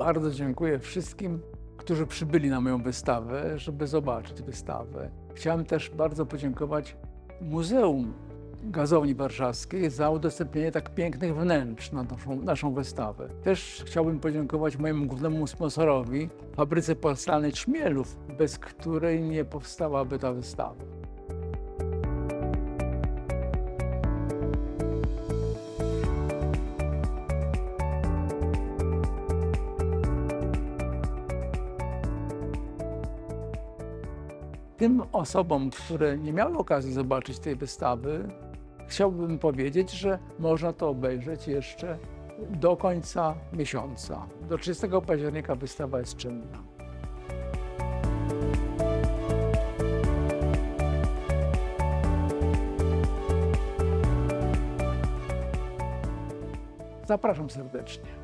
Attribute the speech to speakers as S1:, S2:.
S1: Bardzo dziękuję wszystkim, którzy przybyli na moją wystawę, żeby zobaczyć wystawę. Chciałem też bardzo podziękować Muzeum Gazowni Warszawskiej za udostępnienie tak pięknych wnętrz na naszą, naszą wystawę. Też chciałbym podziękować mojemu głównemu sponsorowi, fabryce porcelany Czmielów, bez której nie powstałaby ta wystawa. Tym osobom, które nie miały okazji zobaczyć tej wystawy, chciałbym powiedzieć, że można to obejrzeć jeszcze do końca miesiąca. Do 30 października wystawa jest czynna. Zapraszam serdecznie.